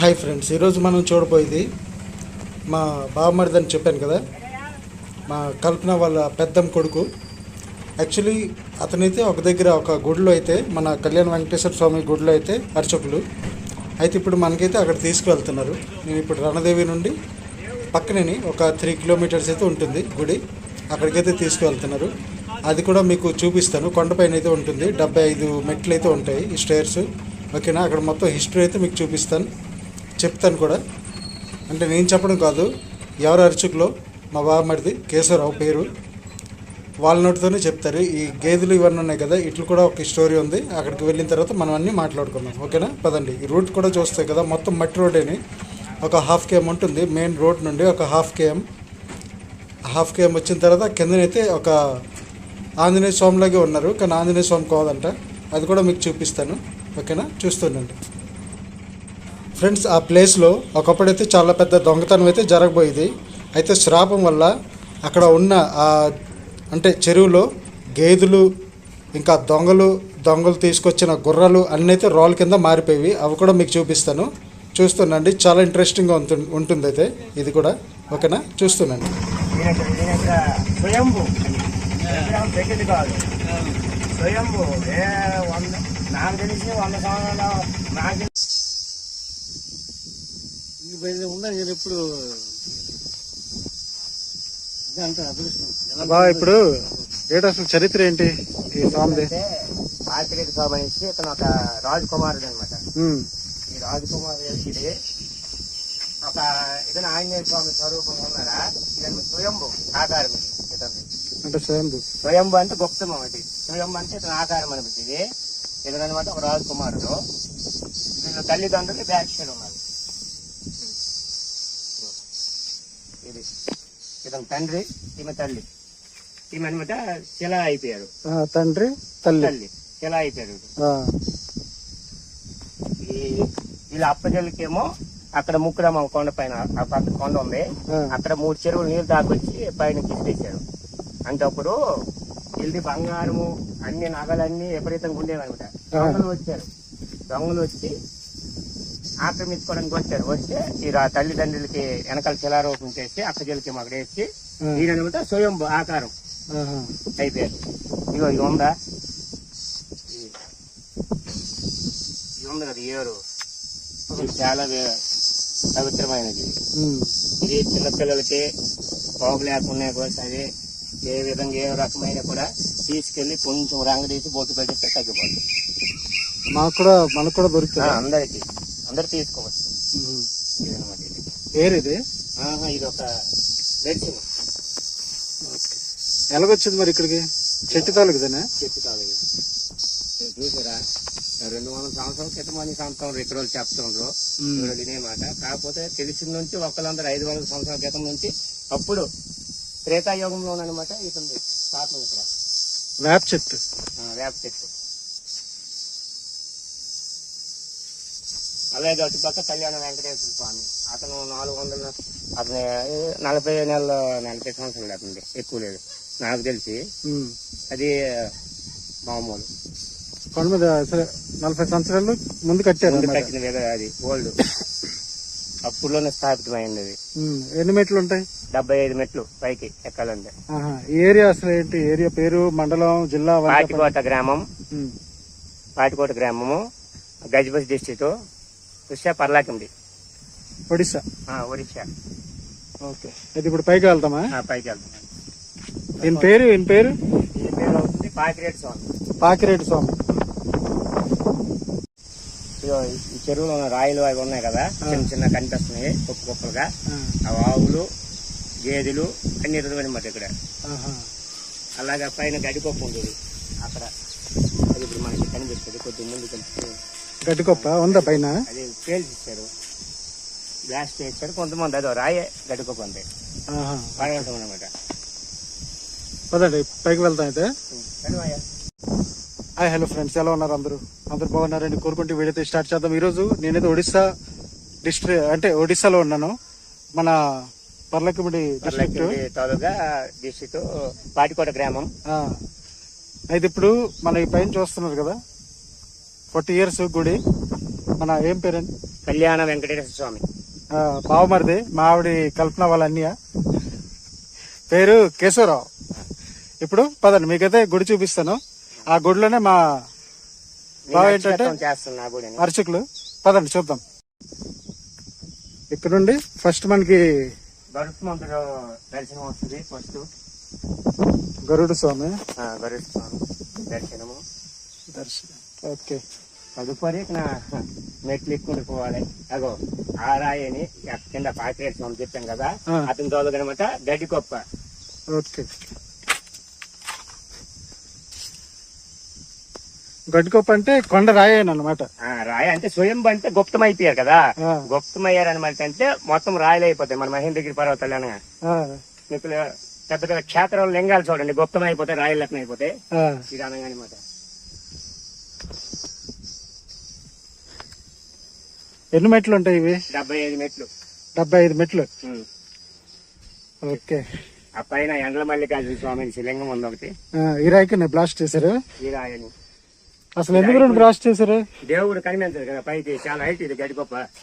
Hi friends ఈరోజు మనం చూడబోయేది మా బావమరిది అని చెప్పాను కదా మా కల్పన వాళ్ళ పెద్దమ్మ కొడుకు. యాక్చువల్లీ అతనైతే ఒక దగ్గర ఒక గుడిలో అయితే మన కళ్యాణ వెంకటేశ్వర స్వామి గుడిలో అయితే అర్చకులు. అయితే ఇప్పుడు మనకైతే అక్కడ తీసుకువెళ్తున్నారు. నేను ఇప్పుడు రణదేవి నుండి పక్కనే ఒక త్రీ కిలోమీటర్స్ అయితే ఉంటుంది గుడి. అక్కడికైతే తీసుకువెళ్తున్నారు. అది కూడా మీకు చూపిస్తాను. కొండపైన అయితే ఉంటుంది. డెబ్బై ఐదు మెట్లు అయితే ఉంటాయి స్టేర్స్. ఓకేనా? అక్కడ మొత్తం హిస్టరీ అయితే మీకు చూపిస్తాను. చెప్తాను కూడా. అంటే నేను చెప్పడం కాదు ఎవరు అర్చకులో మా బావమరిది కేశవరావు పేరు. వాళ్ళ నోటితోనే చెప్తారు. ఈ గేదెలు ఇవన్నీ ఉన్నాయి కదా ఇట్లు కూడా ఒక స్టోరీ ఉంది. అక్కడికి వెళ్ళిన తర్వాత మనం అన్నీ మాట్లాడుకుందాం. ఓకేనా? పదండి. ఈ రూట్ కూడా చూస్తాయి కదా మొత్తం మట్టి రోడ్డేని ఒక హాఫ్ కేఎం ఉంటుంది. మెయిన్ రోడ్ నుండి ఒక హాఫ్ కేఎం. హాఫ్ కేఎం వచ్చిన తర్వాత కిందనైతే ఒక ఆంజనేయ స్వామిలాగే ఉన్నారు. కానీ ఆంజనేయ స్వామి కాదంట. అది కూడా మీకు చూపిస్తాను. ఓకేనా? చూస్తుండండి ఫ్రెండ్స్ ఆ ప్లేస్లో ఒకప్పుడైతే చాలా పెద్ద దొంగతనం అయితే జరగబోయేది. అయితే శ్రాపం వల్ల అక్కడ ఉన్న ఆ అంటే చెరువులో గేదెలు ఇంకా దొంగలు దొంగలు తీసుకొచ్చిన గుర్రాలు అన్నీ అయితే రోల్ కింద మారిపోయి అవి కూడా మీకు చూపిస్తాను. చూస్తున్నాండి చాలా ఇంట్రెస్టింగ్గా ఉంటుంది ఉంటుంది అయితే ఇది కూడా. ఓకేనా? చూస్తున్నాండి నాకు తెలిసి వంద సంవత్సరాల నాకు ఉందని నేను ఎప్పుడు బా ఇప్పుడు ఏంటి అసలు చరిత్ర ఏంటి? ఈ స్వామిది అంటే పాతిరెడ్డి స్వామి అనేసి ఇతను ఒక రాజకుమారుడు అనమాట ఈ రాజకుమారుడు ఒక ఇతను ఆంజనేయ స్వామి స్వరూపం ఉన్నారా ఇతను స్వయంభు ఆకారం ఇది ఇతను అంటే స్వయంభు. స్వయంభు అంటే గుప్తమం ఇది స్వయంభు అంటే ఇతను ఆకారం అనిపించింది ఇతను అనమాట ఒక రాజకుమారుడు. వీళ్ళ తల్లిదండ్రులు బ్యాక్ సైడ్ ఉన్నారు ఇది ఇతను తండ్రి ఈమె తల్లి. ఈమె అనమాట శిల అయిపోయారు. తండ్రి తల్లి. తల్లి. శిల అయిపోయారు. ఈ వీళ్ళ అప్పజల్లికేమో అక్కడ ముక్కురమ్మ కొండ పైన ఆ పక్క కొండ ఉంది. అక్కడ మూడు చెరువులు నీళ్ళు తాకొచ్చి పైన కిసిరేశారు అంటే అప్పుడు వీళ్ళది బంగారము అన్ని నగలన్నీ విపరీతంగా ఉండేవి అనమాట దొంగలు వచ్చారు. దొంగలు వచ్చి ఆక్రమించుకోవడానికి వచ్చారు. వస్తే ఈ తల్లిదండ్రులకి వెనకాల శిలారూపం చేసి వేసి ఆ. ఈయనమాట స్వయం ఆకారం. అయిపోయారు. ఇగో ఇది ఉందా? ఇది ఉంది కదా ఏరు చాలా పవిత్రమైనది. ఇది చిన్నపిల్లలకి బాగు లేకుండా కూడా సరే ఏ విధంగా ఏ రకమైన కూడా తీసుకెళ్ళి కొంచెం రంగు తీసి బొట్టు పెట్టిస్తే తగ్గిపోతుంది. మాకు కూడా మనకు కూడా దొరుకుతుంది. అందరికి. అందరు తీసుకోవచ్చు. ఇదన్నమాట ఇది ఇది ఒక మెడిసిన్ ఎలాగొచ్చింది మరి ఇక్కడికి? చెట్టు తాలూకుదేనా? ఇది. ఇది చూసారా? రెండు వందల సంవత్సరాల క్రితం అని సంవత్సరం ఇక్కడ వాళ్ళు చెప్తుండ్రు. ఇదే మాట కాకపోతే తెలిసిన నుంచి ఒకళ్ళందరూ ఐదు వందల సంవత్సరాల క్రితం నుంచి అప్పుడు త్రేతాయుగంలో అనమాట ఇతుంది స్థాపన ఇక్కడ. వేప చెట్టు. వేప చెట్టు. అలాగే అటుపక్క కళ్యాణ వెంకటేశ్వర స్వామి అతను నాలుగు వందల అతను నలభై నెలల నలభై సంవత్సరాలు అతనిది ఎక్కువ లేదు నాకు తెలిసి. అది మామూలు కొండ మీద నలభై సంవత్సరాలు ముందు కట్టారు ముందు. కట్టిన అది ఓల్డ్ అప్పుడులోనే స్థాపితమైంది అది. ఎన్ని మెట్లు ఉంటాయి డెబ్బై ఐదు మెట్లు పైకి ఎక్కాలంటే ఏరియా అసలు ఏంటి ఏరియా పేరు మండలం జిల్లా. పాటికోట గ్రామం. పాటికోట గ్రామము గజపతి డిస్టిక్ ఉషా పర్లాకిండి. ఒడిస్సా ఒడిశా ఓకే. అయితే ఇప్పుడు పైకి వెళ్తామా? పైకి వెళ్తున్నాం దీని పేరు ఈయన పేరు? ఈ పేరు అవుతుంది పాకిరేట్ స్వామి. పాకిరెడ్డి స్వామి. ఈ చెరువులో ఉన్న రాయిలు అవి ఉన్నాయి కదా చిన్న చిన్న కనిపిస్తున్నాయి కుప్ప కుప్పలుగా ఆ. ఆవులు గేదెలు అన్ని అన్నమాట ఇక్కడ. అలాగే పైన గడిపప్పు ఉంటుంది అక్కడ. అది ఇప్పుడు మనకి కనిపిస్తుంది కొద్ది ముందు కలిసి గడ్డికొప్ప ఉందా పైన? అది పేల్చి ఇచ్చారు కొంతమంది అదో రాయే అంతే. ఆహా. పడగలటం అనమాట పదండి పైకి వెళ్తాం అయితే. Hi hello friends. ఎలా ఉన్నారు అందరూ? అందరూ బాగున్నారని కోరుకుంటూ వీడియోతో స్టార్ట్ చేద్దాం. ఈరోజు నేనైతే ఒడిస్సా డిస్ట్రిక్ట్ అంటే ఒడిస్సాలో ఉన్నాను. మన పర్లకిమిడి డిస్ట్రిక్ట్. తాలూకా డిస్టిక్ పాటికోట గ్రామం. అయితే ఇప్పుడు మన ఈ పైన చూస్తున్నారు కదా. ఫార్టీ ఇయర్స్ గుడి. మన ఏం పేరండి కళ్యాణ వెంకటేశ్వర స్వామి. బావమరిది. మా ఆవిడ కల్పన వాళ్ళ అన్నయ్య. పేరు కేశవరావు. ఇప్పుడు పదండి మీకైతే గుడి చూపిస్తాను. ఆ గుడిలోనే మా బావ ఏంటంటే అర్చకులు. పదండి చూద్దాం. ఇక్కడ నుండి ఫస్ట్ మనకి దర్శనం వస్తుంది ఫస్ట్. గరుడు స్వామి. గరుడు స్వామి దర్శనము. దర్శనం. ఓకే. తదుపరి నా మెట్లు ఎక్కుండి పోవాలి అగో ఆ రాయిని కింద పాకేరు స్వామి చెప్పాం కదా. అతని తోలుగనమాట గడ్డి కొప్ప. ఓకే. గడ్డికొప్ప అంటే కొండ రాయేను అనమాట ఆ రాయి అంటే స్వయం అంటే గుప్తం అయిపోయారు కదా. గుప్తం అయ్యారు అనమాట అంటే మొత్తం రాయలు అయిపోతాయి. మన మహేంద్రగిరి పర్వతాలు అనగా పెద్ద పెద్ద క్షేత్రాలు లింగాలు చూడండి గుప్తం అయిపోతాయి రాయలు లెక్కన అయిపోతాయి. ఇది అనగా అనమాట ఎన్ని మెట్లు ఉంటాయి ఇవి? డెబ్బై ఐదు మెట్లు. డెబ్బై ఐదు మెట్లు. ఓకే. ఆ పైన ఎండ్ల మల్లికార్జున స్వామి శిలింగం ఉంది ఒకటి. ఆ, ఈ రాయికి నేను బ్లాస్ట్ చేశారు? ఈ రాయని. అసలు ఎందుకు రెండు బ్లాస్ట్ చేశారు? దేవుడు కనిపించదు కదా పైకి చాలా హైట్ ఇది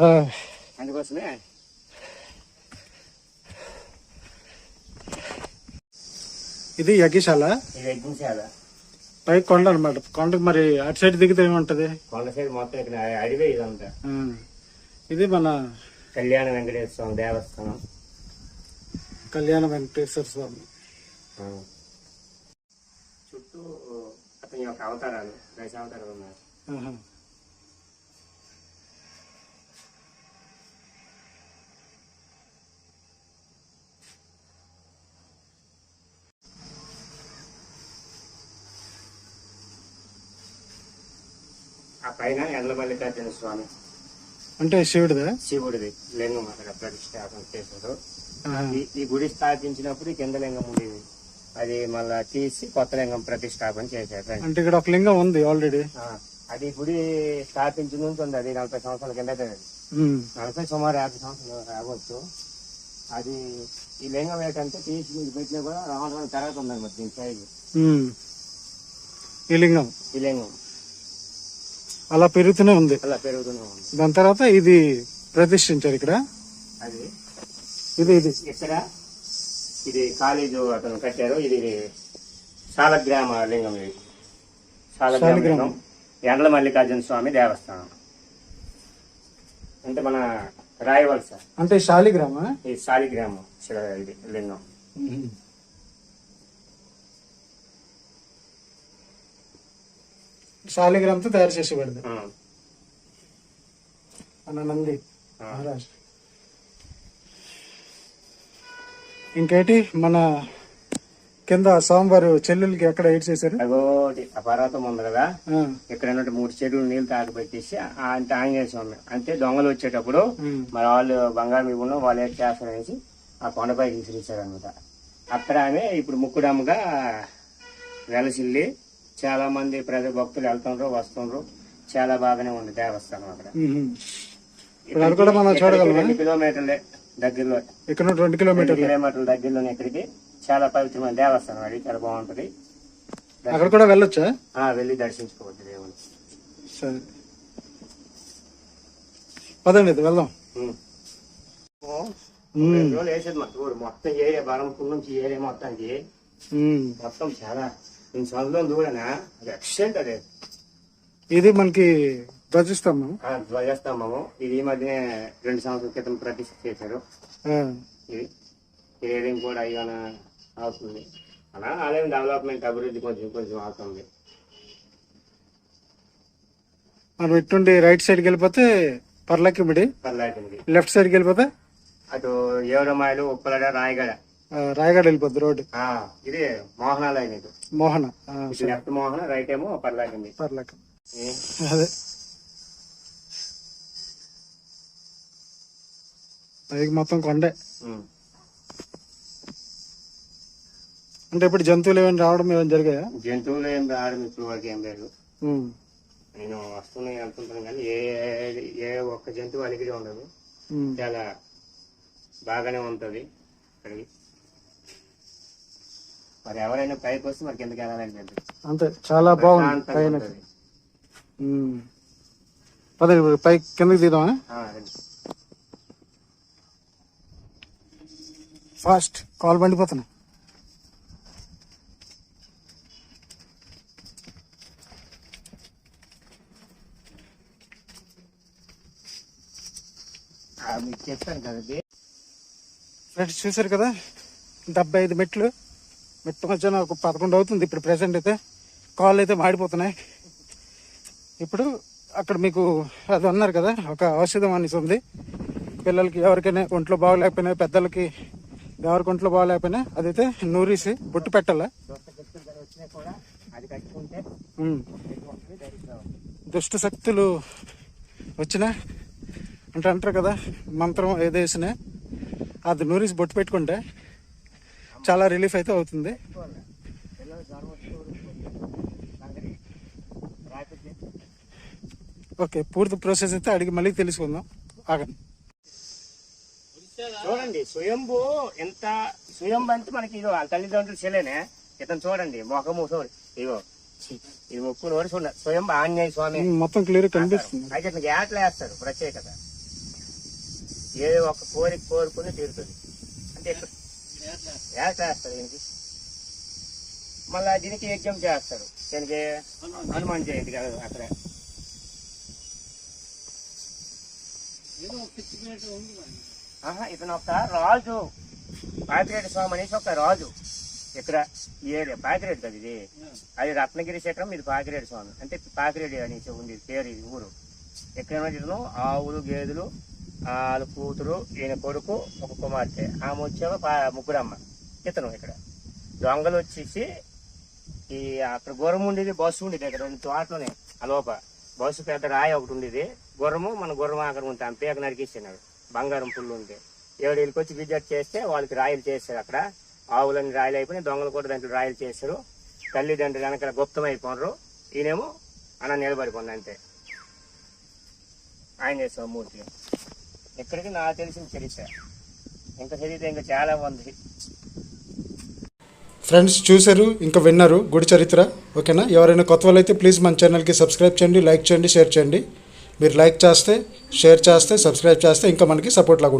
ఆ, అందుకోసమే. ఇది యజ్ఞశాల? యజ్ఞశాల. పై కొండ అనమాట కొండకు మరి అటు సైడ్ దిగితే ఏముంటది? కొండ సైడ్ మొత్తం ఇక్కడ అడివే ఇదంతా. ఇది మన కళ్యాణ వెంకటేశ్వర స్వామి దేవస్థానం కళ్యాణ వెంకటేశ్వర స్వామి. చుట్టూ అతని యొక్క అవతారాలు దశ అవతారాలు ఉన్నాయి. ఆ పైన ఎండ్ల మల్లికార్జున స్వామి అంటే శివుడిదా? శివుడిది. లింగం అక్కడ ప్రతిష్టాపన చేశారు. ఈ- గుడి స్థాపించినప్పుడు ఈ కింద లింగం ఉండేది. అది మళ్ళా తీసి కొత్త లింగం ప్రతిష్టాపన చేశారు అంటే ఇక్కడ ఒక లింగం ఉంది ఆల్రెడీ అది గుడి స్థాపించిన నుంచి ఉంది. అది నలభై సంవత్సరాల కింద. నలభై సుమారు యాభై సంవత్సరాలు రావచ్చు. అది ఈ లింగం ఏంటంటే తీసి మీకు పెట్టినా కూడా రావడం తర్వాత ఉందన్నమాట దీని సైజు. ఈ లింగం. ఈ లింగం. అలా పెరుగుతూనే ఉంది. అలా పెరుగుతూనే ఉంది. దాని తర్వాత ఇది ప్రతిష్ఠించారు ఇక్కడ. అది? ఇది ఇది. ఇక్కడ ఇది కాలేజు అతను కట్టారు. ఇది శాలగ్రామ లింగం ఇది. శాలగ్రామ. లింగం. ఎండ్ల మల్లికార్జున స్వామి దేవస్థానం. అంటే మన రాయవలస. అంటే శాలిగ్రామ? ఈ శాలిగ్రామం శిల ఇది లింగం. శాలిగ్రామంతో తయారు చేసి పెడదు అన్న నంది. మహారాజ్. ఇంకేటి? మన కింద స్వామివారు చెల్లెలకి ఎక్కడ ఎయిట్ చేశారు? అగోటి ఆ పర్వతం ఉంది కదా. ఇక్కడ ఉన్నట్టు మూడు చెరువులు నీళ్ళు తాగబెట్టేసి ఆ అంటే ఆంజనేయ స్వామి అంటే దొంగలు వచ్చేటప్పుడు. మరి వాళ్ళు బంగారం ఇవ్వడం వాళ్ళు ఏం చేస్తారనేసి ఆ కొండపై విసిరించారనమాట అక్కడ ఆమె ఇప్పుడు ముక్కుడమ్మగా వెలసిల్లి చాలా మంది ప్రజల భక్తులు వెళ్తుండ్రు వస్తుండ్రు. చాలా బాగానే ఉంది దేవస్థానం అక్కడ. ఇప్పుడు కూడా మనం చూడగలమా? రెండు కిలోమీటర్లే దగ్గరలో. ఇక్కడ రెండు కిలోమీటర్లు. కిలోమీటర్ల దగ్గరలోనే ఇక్కడికి. చాలా పవిత్రమైన దేవస్థానం అది చాలా బాగుంటది. అక్కడ కూడా వెళ్ళొచ్చా? ఆ వెళ్ళి దర్శించుకోవచ్చు దేవుని. సరే. పదండి వెళ్దాం. వేసేది మా టూర్ మొత్తం ఏరియా బలంపూర్ నుంచి ఏరియా మొత్తానికి. మొత్తం చాలా నేను చదువులో చూడనా అది ఎక్సలెంట్ అదే. ఇది మనకి ధ్వజిస్తాము ఆ ధ్వజస్తంభము. ఇది ఈ మధ్యనే రెండు సంవత్సరాల క్రితం ప్రతిష్ఠ చేశారు. ఆ, ఇది ఏరియా కూడా అయ్యాన అవుతుంది. అలా ఆలయం డెవలప్మెంట్ అభివృద్ధి కొంచెం కొంచెం అవుతుంది. మనం ఇటుండి రైట్ సైడ్కి వెళ్ళిపోతే పర్లకిమిడి పర్లాటింది లెఫ్ట్ సైడ్కి వెళ్ళిపోతే? అటు ఏవరమాయలు ఉప్పలడ రాయగడ. రాయగడ వెళ్ళిపోద్ది రోడ్డు. ఆ, ఇది మోహన ఇటు లెఫ్ట్ మోహన రైట్ ఏమో పర్లాటింది పర్లక అదే. పైకి మొత్తం కొండే. అంటే ఇప్పుడు జంతువులు ఏమైనా రావడం ఏమైనా జరిగాయా? జంతువులు ఏం రావడం ఇప్పుడు వరకు ఏం లేదు. నేను వస్తున్నాయి అనుకుంటున్నాను కానీ ఏ ఏ ఒక్క జంతువు అలిగిరి ఉండదు. చాలా బాగానే ఉంటది. మరి ఎవరైనా పైకి వస్తే మరి కిందకి వెళ్ళాలని అంతే చాలా బాగుంది పైన. పద పై కిందకి తీద్దామా. ఫాస్ట్ కాల్ కదండి ఫ్రెండ్స్ చూసారు కదా? డెబ్బై ఐదు మెట్లు. మెట్టు మధ్యన ఒక పదకొండు అవుతుంది ఇప్పుడు ప్రెసెంట్ అయితే. కాళ్ళు అయితే మాడిపోతున్నాయి. ఇప్పుడు అక్కడ మీకు అది అన్నారు కదా ఒక ఔషధం అనేసి ఉంది. పిల్లలకి ఎవరికైనా ఒంట్లో బాగలేకపోయినా పెద్దలకి ఎవరికి ఒంట్లో బాగలేకపోయినా అదైతే నూరిసి బొట్టు పెట్టాలా. వచ్చినా అది దుష్ట శక్తులు వచ్చినా అంటే అంటారు కదా మంత్రం ఏదేసినా వేసినా అది నూరిసి బొట్టు పెట్టుకుంటే చాలా రిలీఫ్ అయితే అవుతుంది. ఓకే పూర్తి ప్రాసెస్ అయితే అడిగి మళ్ళీ తెలుసుకుందాం. ఆగండి. చూడండి స్వయంభూ ఎంత స్వయంభూ అంటే మనకి ఇదో తల్లిదండ్రులు చెల్లేనే. ఇతను చూడండి మొఖము చూడండి ఇగో ఇది ముక్కు నోరు చూడండి స్వయంభూ ఆంజనేయ స్వామి. మొత్తం క్లియర్ కనిపిస్తుంది. అయితే ఇతనికి ఏటలు వేస్తాడు ప్రత్యేకత. ఏ ఒక కోరిక కోరుకుని తీరుతుంది. అంటే వేస్తాడు దీనికి మళ్ళా దీనికి యజ్ఞం చేస్తాడు. దీనికి హనుమాన్ జయంతి కదా అక్కడ. ఇతను ఒక రాజు. పాతిరెడ్డి స్వామి అనేసి ఒక రాజు. ఇక్కడ ఈ ఏరియా పాతిరెడ్డి కదా ఇది. అది రత్నగిరి శేఖరం ఇది పాకిరెడ్డి స్వామి. అంటే పాకిరెడ్డి అనేసి ఉంది పేరు ఇది ఊరు. ఎక్కడ ఇతను ఆవులు గేదెలు వాళ్ళ కూతురు ఈయన కొడుకు ఒక కుమార్తె. ఆమె వచ్చేమో ముగ్గురమ్మ. ఇతను ఇక్కడ. దొంగలు వచ్చేసి ఈ అక్కడ గుర్రం ఉండేది బస్సు ఉండేది ఇక్కడ రెండు తోటలోనే ఆ బస్సు పెద్ద రాయి ఒకటి ఉండేది. గుర్రము మన గుర్రం అక్కడ ఉంటాం పేక నరికేసినాడు. బంగారం పుల్లు ఉంది. ఏడు వీళ్ళకి వచ్చి విజిట్ చేస్తే వాళ్ళకి రాయలు చేస్తారు అక్కడ. ఆవులన్నీ రాయలు అయిపోయినాయి దొంగలు కూడా దాంట్లో రాయలు చేస్తారు తల్లిదండ్రులు వెనకాల గుప్తం ఈయనేమో అన్న నిలబడిపోండి అంతే. ఆయన చేసాం మూర్తి. ఇక్కడికి నాకు తెలిసిన చరిత్ర. ఇంకా చరిత్ర ఇంకా చాలా ఉంది. ఫ్రెండ్స్ చూశారు ఇంకా విన్నారు గుడి చరిత్ర. ఓకేనా? ఎవరైనా కొత్త వాళ్ళు అయితే ప్లీజ్ మన ఛానల్కి సబ్స్క్రైబ్ చేయండి లైక్ చేయండి షేర్ చేయండి. మీరు లైక్ చేస్తే షేర్ చేస్తే సబ్స్క్రైబ్ చేస్తే ఇంకా మనకి సపోర్ట్ లాగా ఉంటుంది.